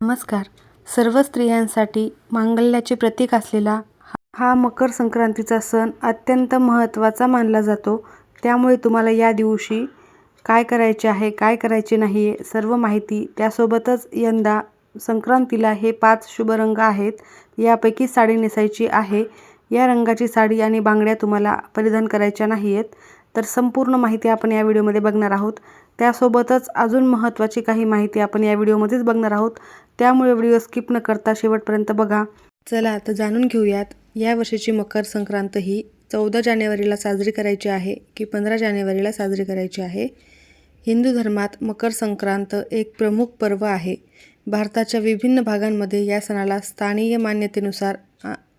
नमस्कार. सर्व स्त्रियांसाठी मांगल्याचे प्रतीक असलेला हा- मकर संक्रांतीचा सण अत्यंत महत्त्वाचा मानला जातो. त्यामुळे तुम्हाला या दिवशी काय करायचे आहे काय करायचे नाही आहे सर्व माहिती त्यासोबतच यंदा संक्रांतीला हे पाच शुभ रंग आहेत. यापैकी साडी नेसायची आहे. या रंगाची साडी आणि बांगड्या तुम्हाला परिधान करायच्या नाही आहेत. तर संपूर्ण माहिती आपण या व्हिडिओमध्ये बघणार आहोत. त्यासोबतच अजून महत्त्वाची काही माहिती आपण या व्हिडिओमध्येच बघणार आहोत. त्यामुळे व्हिडिओ स्किप न करता शेवटपर्यंत बघा. चला आता जाणून घेऊयात या वर्षीची मकर संक्रांत ही चौदा जानेवारीला साजरी करायची आहे की पंधरा जानेवारीला साजरी करायची आहे? हिंदू धर्मात मकर संक्रांत एक प्रमुख पर्व आहे. भारताच्या विभिन्न भागांमध्ये या सणाला स्थानीय मान्यतेनुसार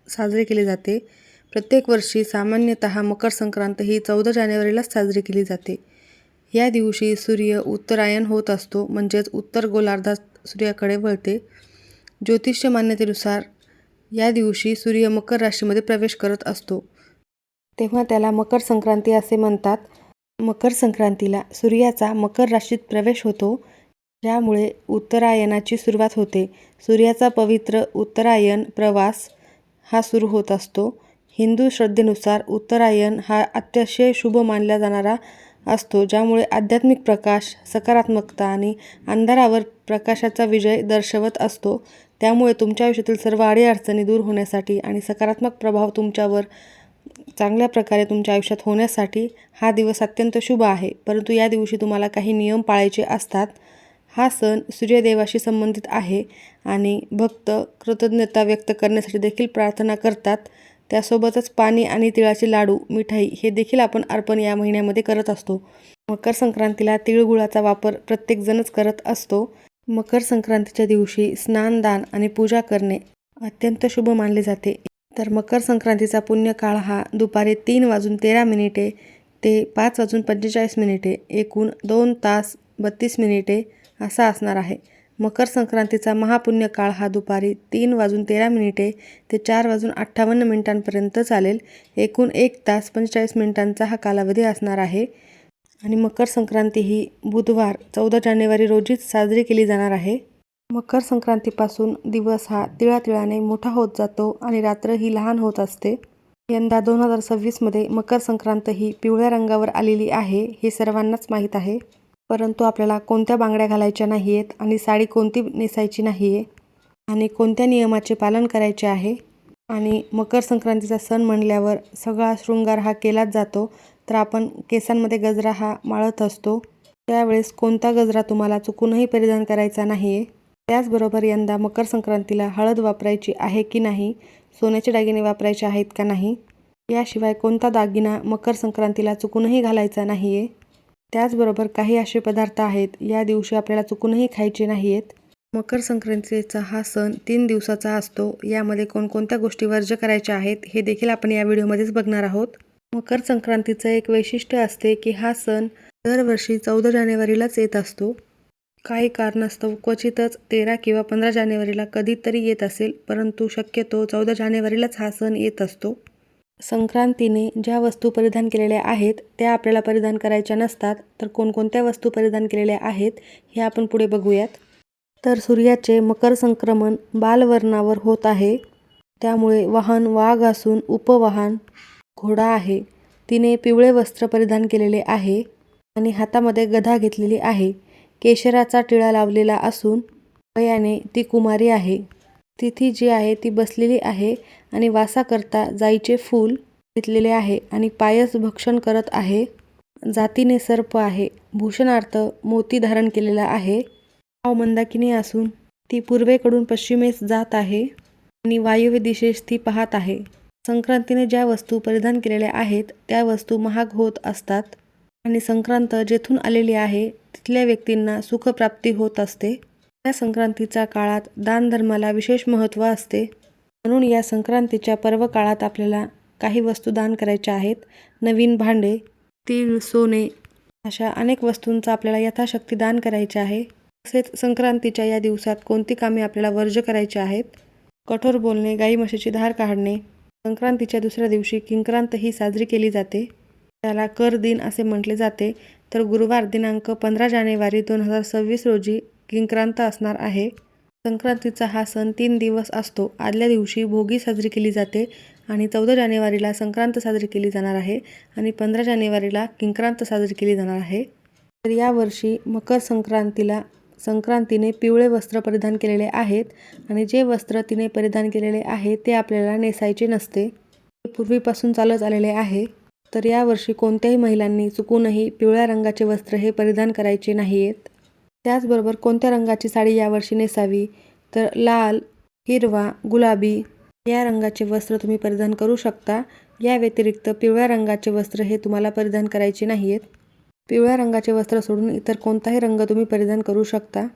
साजरे केले जाते. प्रत्येक वर्षी सामान्यतः मकर संक्रांत ही चौदा जानेवारीलाच साजरी केली जाते. या दिवशी सूर्य उत्तरायण होत असतो म्हणजेच उत्तर गोलार्धात सूर्याकडे वळते. ज्योतिष्य मान्यतेनुसार या दिवशी सूर्य मकर राशीमध्ये प्रवेश करत असतो. तेव्हा त्याला मकर संक्रांती असे म्हणतात. मकर संक्रांतीला सूर्याचा मकर राशीत प्रवेश होतो. ज्यामुळे उत्तरायणाची सुरुवात होते. सूर्याचा पवित्र उत्तरायण प्रवास हा सुरू होत असतो. हिंदू श्रद्धेनुसार उत्तरायण हा अतिशय शुभ मानला जाणारा असतो ज्यामुळे आध्यात्मिक प्रकाश सकारात्मकता आणि अंधारावर प्रकाशाचा विजय दर्शवत असतो. त्यामुळे तुमच्या आयुष्यातील सर्व अडीअडचणी दूर होण्यासाठी आणि सकारात्मक प्रभाव तुमच्यावर चांगल्या प्रकारे तुमच्या आयुष्यात होण्यासाठी हा दिवस अत्यंत शुभ आहे. परंतु या दिवशी तुम्हाला काही नियम पाळायचे असतात. हा सण सूर्यदेवाशी संबंधित आहे आणि भक्त कृतज्ञता व्यक्त करण्यासाठी देखील प्रार्थना करतात. त्यासोबतच पाणी आणि तिळाचे लाडू मिठाई हे देखील आपण अर्पण या महिन्यामध्ये करत असतो. मकर संक्रांतीला तिळगुळाचा वापर प्रत्येकजणच करत असतो. मकर संक्रांतीच्या दिवशी स्नानदान आणि पूजा करणे अत्यंत शुभ मानले जाते. तर मकर संक्रांतीचा पुण्यकाळ हा दुपारी तीन वाजून तेरा मिनिटे ते पाच वाजून पंचेचाळीस मिनिटे एकूण दोन तास बत्तीस मिनिटे असा असणार आहे. मकर संक्रांतीचा महापुण्य काळ हा दुपारी तीन वाजून तेरा मिनिटे ते चार वाजून अठ्ठावन्न मिनिटांपर्यंत चालेल. एकूण एक तास पंचेचाळीस मिनिटांचा हा कालावधी असणार आहे. आणि मकर संक्रांती ही बुधवार चौदा जानेवारी रोजीच साजरी केली जाणार आहे. मकर संक्रांतीपासून दिवस हा तिळातिळाने मोठा होत जातो आणि रात्र ही लहान होत असते. यंदा दोन हजार सव्वीसमध्ये मकर संक्रांत ही पिवळ्या रंगावर आलेली आहे हे सर्वांनाच माहीत आहे. परंतु आपल्याला कोणत्या बांगड्या घालायच्या नाही आहेत आणि साडी कोणती नेसायची नाही आहे आणि कोणत्या नियमाचे पालन करायचे आहे? आणि मकर संक्रांतीचा सण म्हणल्यावर सगळा शृंगार हा केलाच जातो तर आपण केसांमध्ये गजरा हा माळत असतो. त्यावेळेस कोणता गजरा तुम्हाला चुकूनही परिधान करायचा नाही आहे त्याचबरोबर यंदा मकर संक्रांतीला हळद वापरायची आहे की नाही? सोन्याचे दागिने वापरायचे आहेत का नाही? याशिवाय कोणता दागिना मकर संक्रांतीला चुकूनही घालायचा नाही आहे त्याचबरोबर काही असे पदार्थ आहेत या दिवशी आपल्याला चुकूनही खायचे नाही आहेत मकर संक्रांतीचा हा सण तीन दिवसाचा असतो. यामध्ये कोणकोणत्या गोष्टी वर्ज्य करायच्या आहेत हे देखील आपण या व्हिडिओमध्येच बघणार आहोत. मकर संक्रांतीचं एक वैशिष्ट्य असते की हा सण दरवर्षी चौदा जानेवारीलाच येत असतो. काही कारणास्तव क्वचितच तेरा किंवा पंधरा जानेवारीला कधीतरी येत असेल परंतु शक्यतो चौदा जानेवारीलाच हा सण येत असतो. संक्रांतीने ज्या वस्तू परिधान केलेल्या आहेत त्या आपल्याला परिधान करायच्या नसतात तर कोणकोणत्या वस्तू परिधान केलेल्या आहेत हे आपण पुढे बघूयात. तर सूर्याचे मकर संक्रमण बालवर्णावर होत आहे. त्यामुळे वाहन वाघ असून उपवाहन घोडा आहे. तिने पिवळे वस्त्र परिधान केलेले आहे आणि हातामध्ये गधा घेतलेली आहे. केशराचा टिळा लावलेला असून वयाने ती कुमारी आहे. तिथी जी आहे ती बसलेली आहे आणि वासाकरता जाईचे फूल घेतलेले आहे आणि पायस भक्षण करत आहे. जातीने सर्प आहे. भूषणार्थ मोती धारण केलेला आहे. नाव मंदाकिनी असून ती पूर्वेकडून पश्चिमेस जात आहे आणि वायव्य दिशेस ती पाहत आहे. संक्रांतीने ज्या वस्तू परिधान केलेल्या आहेत त्या वस्तू महाग होत असतात आणि संक्रांत जेथून आलेली आहे तिथल्या व्यक्तींना सुखप्राप्ती होत असते. या संक्रांतीच्या काळात दानधर्माला विशेष महत्त्व असते. म्हणून या संक्रांतीच्या पर्व काळात आपल्याला काही वस्तू दान करायच्या आहेत. नवीन भांडे तीळ सोने अशा अनेक वस्तूंचा आपल्याला यथाशक्ती दान करायचे आहे. तसेच संक्रांतीच्या या दिवसात कोणती कामे आपल्याला वर्ज करायची आहेत? कठोर बोलणे गाई म्हशीची धार काढणे संक्रांतीच्या दुसऱ्या दिवशी किंक्रांत ही साजरी केली जाते. त्याला कर दिन असे म्हटले जाते. तर गुरुवार दिनांक पंधरा जानेवारी दोन हजार सव्वीस रोजी किंक्रांत असणार आहे. संक्रांतीचा हा सण तीन दिवस असतो. आदल्या दिवशी भोगी साजरी केली जाते आणि चौदा जानेवारीला संक्रांत साजरी केली जाणार आहे आणि पंधरा जानेवारीला किंक्रांत साजरी केली जाणार आहे. तर यावर्षी मकर संक्रांतीला संक्रांतीने पिवळे वस्त्र परिधान केलेले आहेत आणि जे वस्त्र तिने परिधान केलेले आहे ते आपल्याला नेसायचे नसते. ते पूर्वीपासून चालत आलेले आहे. तर यावर्षी कोणत्याही महिलांनी चुकूनही पिवळ्या रंगाचे वस्त्र हे परिधान करायचे नाही आहेत त्याचबरोबर कोणत्या रंगाची साडी यावर्षी नेसावी? तर लाल हिरवा गुलाबी या रंगाचे वस्त्र तुम्ही परिधान करू शकता. या व्यतिरिक्त पिवळ्या रंगाचे वस्त्र हे तुम्हाला परिधान करायचे नाही आहेत पिवळ्या रंगाचे वस्त्र सोडून इतर कोणताही रंग तुम्ही परिधान करू शकता.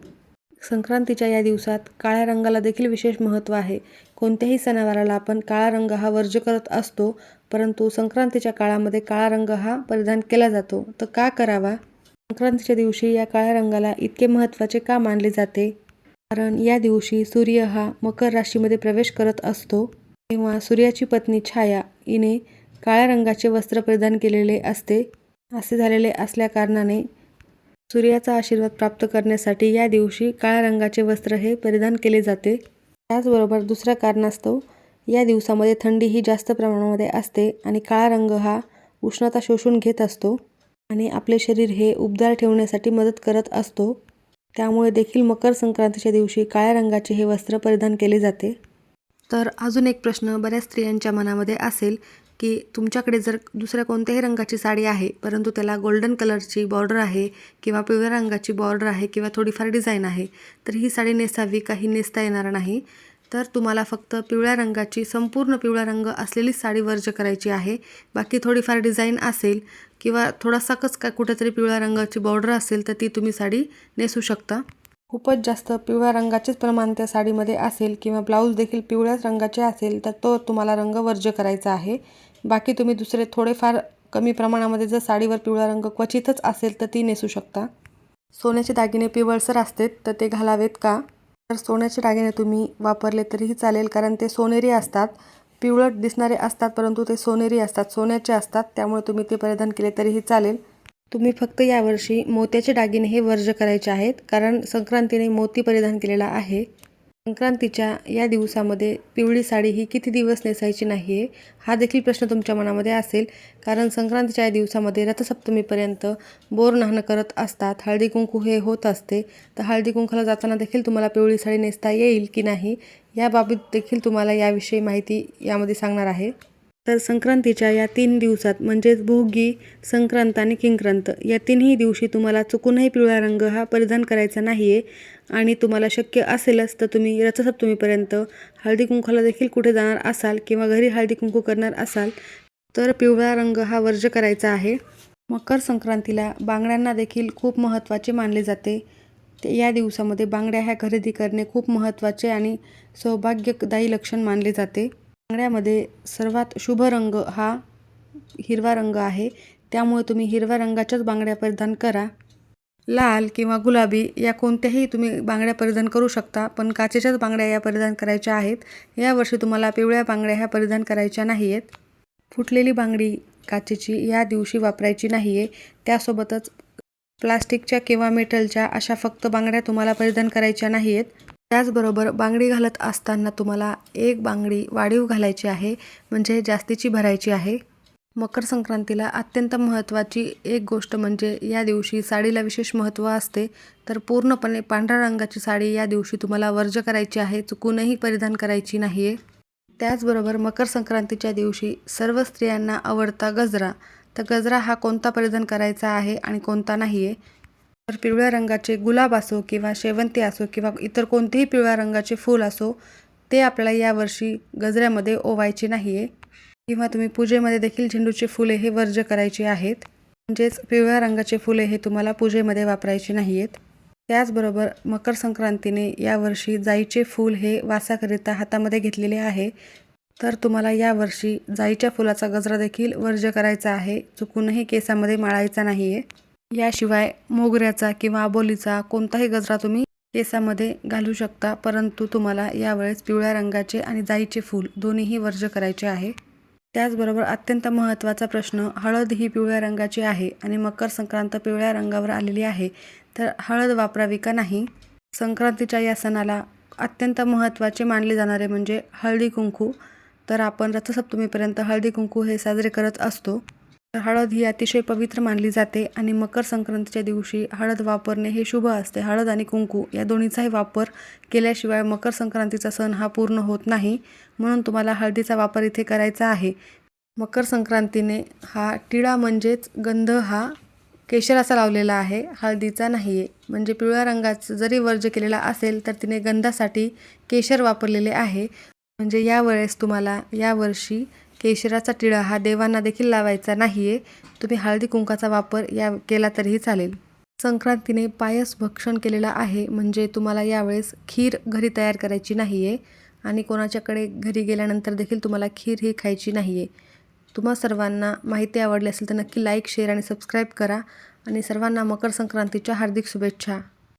संक्रांतीच्या या दिवसात काळ्या रंगाला देखील विशेष महत्त्व आहे. कोणत्याही सणावाराला आपण काळा रंग हा वर्ज्य करत असतो परंतु संक्रांतीच्या काळामध्ये काळा रंग हा परिधान केला जातो. तर का करावा? संक्रांतीच्या दिवशी या काळ्या रंगाला इतके महत्त्वाचे का मानले जाते? कारण या दिवशी सूर्य हा मकर राशीमध्ये प्रवेश करत असतो. तेव्हा सूर्याची पत्नी छाया हिने काळ्या रंगाचे वस्त्र परिधान केलेले असते. असे झालेले असल्याकारणाने सूर्याचा आशीर्वाद प्राप्त करण्यासाठी या दिवशी काळ्या रंगाचे वस्त्र हे परिधान केले जाते. त्याचबरोबर दुसऱ्या कारणास्तव या दिवसामध्ये थंडी ही जास्त प्रमाणामध्ये असते आणि काळा रंग हा उष्णता शोषून घेत असतो. आणि आपले शरीर हे उबदार ठेवण्यासाठी मदत करत असतो. त्यामुळे देखील मकर संक्रांतीच्या दिवशी काळ्या रंगाचे हे वस्त्र परिधान केले जाते. तर अजून एक प्रश्न बऱ्याच स्त्रियांच्या मनामध्ये असेल की तुमच्याकडे जर दुसऱ्या कोणत्याही रंगाची साडी आहे परंतु त्याला गोल्डन कलरची बॉर्डर आहे किंवा पिवळ्या रंगाची बॉर्डर आहे किंवा थोडीफार डिझाईन आहे तर ही साडी नेसावी काही नेसता येणार नाही? तर तुम्हाला फक्त पिवळ्या रंगाची संपूर्ण पिवळा रंग असलेलीच साडी वर्ज करायची आहे. बाकी थोडीफार डिझाईन असेल किंवा थोडासाकच का कुठेतरी पिवळ्या रंगाची बॉर्डर असेल तर ती तुम्ही साडी नेसू शकता. खूपच जास्त पिवळ्या रंगाचेच प्रमाण त्या साडीमध्ये असेल किंवा ब्लाऊज देखील पिवळ्याच रंगाचे असेल तर तो तुम्हाला रंग वर्ज्य करायचा आहे. बाकी तुम्ही दुसरे थोडेफार कमी प्रमाणामध्ये जर साडीवर पिवळा रंग क्वचितच असेल तर ती नेसू शकता. सोन्याचे दागिने पिवळसर असतात तर ते घालावेत का? तर सोन्याचे दागिने तुम्ही वापरले तरीही चालेल कारण ते सोनेरी असतात. पिवळट दिसणारे असतात परंतु ते सोनेरी असतात सोन्याचे असतात त्यामुळे तुम्ही ते परिधान केले तरीही चालेल. तुम्ही फक्त यावर्षी मोत्याचे दागिने हे वर्ज करायचे आहेत कारण संक्रांतीने मोती परिधान केलेला आहे. संक्रांतीच्या या दिवसामध्ये पिवळी साडी ही किती दिवस नेसायची नाही आहे हा देखील प्रश्न तुमच्या मनामध्ये असेल. कारण संक्रांतीच्या या दिवसामध्ये रथसप्तमीपर्यंत बोर नाहणं करत असतात. हळदी कुंकू हे होत असते. तर हळदी कुंकूला जाताना देखील तुम्हाला पिवळी साडी नेसता येईल की नाही याबाबत देखील तुम्हाला याविषयी माहिती यामध्ये सांगणार आहे. तर संक्रांतीच्या या तीन दिवसात म्हणजेच भोगी संक्रांत आणि किंक्रांत या तीनही दिवशी तुम्हाला चुकूनही पिवळा रंग हा परिधान करायचा नाही आहे आणि तुम्हाला शक्य असेलच तर तुम्ही रथसप्तमीपर्यंत हळदी कुंकूला देखील कुठे जाणार असाल किंवा घरी हळदी कुंकू करणार असाल तर पिवळा रंग हा वर्ज करायचा आहे. मकर संक्रांतीला बांगड्यांना देखील खूप महत्त्वाचे मानले जाते. ते या दिवसामध्ये बांगड्या ह्या खरेदी करणे खूप महत्त्वाचे आणि सौभाग्यदायी लक्षण मानले जाते. बांगड्यामध्ये सर्वात शुभ रंग हा हिरवा रंग आहे. त्यामुळे तुम्ही हिरव्या रंगाच्याच बांगड्या परिधान करा. लाल किंवा गुलाबी या कोणत्याही तुम्ही बांगड्या परिधान करू शकता पण काचेच्याच बांगड्या या परिधान करायच्या आहेत. यावर्षी तुम्हाला पिवळ्या बांगड्या ह्या परिधान करायच्या नाही आहेत फुटलेली बांगडी काचेची या दिवशी वापरायची नाही आहे त्यासोबतच प्लास्टिकच्या किंवा मेटलच्या अशा फक्त बांगड्या तुम्हाला परिधान करायच्या नाही आहेत त्याचबरोबर बांगडी घालत असताना तुम्हाला एक बांगडी वाढीव घालायची आहे म्हणजे जास्तीची भरायची आहे. मकर संक्रांतीला अत्यंत महत्त्वाची एक गोष्ट म्हणजे या दिवशी साडीला विशेष महत्त्व असते. तर पूर्णपणे पांढऱ्या रंगाची साडी या दिवशी तुम्हाला वर्ज करायची आहे चुकूनही परिधान करायची नाही आहे त्याचबरोबर मकर संक्रांतीच्या दिवशी सर्व स्त्रियांना आवडता गजरा. तर गजरा हा कोणता परिधान करायचा आहे आणि कोणता नाही आहे तर पिवळ्या रंगाचे गुलाब असो किंवा शेवंती असो किंवा इतर कोणतेही पिवळ्या रंगाचे फूल असो ते आपल्याला यावर्षी गजऱ्यामध्ये ओवायचे नाही आहे किंवा तुम्ही पूजेमध्ये देखील झेंडूचे फुले हे वर्ज करायचे आहेत. म्हणजेच पिवळ्या रंगाचे फुले हे तुम्हाला पूजेमध्ये वापरायचे नाही आहेत त्याचबरोबर मकर संक्रांतीने यावर्षी जाईचे फूल हे वासाकरिता हातामध्ये घेतलेले आहे. तर तुम्हाला यावर्षी जाईच्या फुलाचा गजरा देखील वर्ज करायचा आहे. चुकूनही केसामध्ये माळायचा नाही आहे याशिवाय मोगऱ्याचा किंवा आबोलीचा कोणताही गजरा तुम्ही केसामध्ये घालू शकता परंतु तुम्हाला यावेळेस पिवळ्या रंगाचे आणि जाईचे फूल दोन्हीही वर्ज करायचे आहे. त्याचबरोबर अत्यंत महत्त्वाचा प्रश्न हळद ही पिवळ्या रंगाची आहे आणि मकर संक्रांत पिवळ्या रंगावर आलेली आहे तर हळद वापरावी का नाही? संक्रांतीच्या या सणाला अत्यंत महत्त्वाचे मानले जाणारे म्हणजे हळदी कुंकू तर आपण रथसप्तमीपर्यंत हळदी कुंकू हे साजरे करत असतो. हळद ही अतिशय पवित्र मानली जाते आणि मकर संक्रांतीच्या दिवशी हळद वापरणे हे शुभ असते. हळद आणि कुंकू या दोन्हीचाही वापर केल्याशिवाय मकर संक्रांतीचा सण हा पूर्ण होत नाही. म्हणून तुम्हाला हळदीचा वापर इथे करायचा आहे. मकर संक्रांतीने हा टिळा म्हणजेच गंध हा केशराचा लावलेला आहे. हळदीचा नाही आहे म्हणजे पिवळ्या रंगाचं जरी वर्ज केलेला असेल तर तिने गंधासाठी केशर वापरलेले आहे. म्हणजे यावेळेस तुम्हाला यावर्षी केशराचा टिळा हा देवांना देखील लावायचा नाही आहे तुम्ही हळदी कुंकाचा वापर या केला तरीही चालेल. संक्रांतीने पायस भक्षण केलेला आहे. म्हणजे तुम्हाला यावेळेस खीर घरी तयार करायची नाही आहे आणि कोणाच्याकडे घरी गेल्यानंतर देखील तुम्हाला खीर ही खायची नाही आहे तुम्हा सर्वांना माहिती आवडली असेल तर नक्की लाईक शेअर आणि सबस्क्राईब करा. आणि सर्वांना मकर संक्रांतीच्या हार्दिक शुभेच्छा.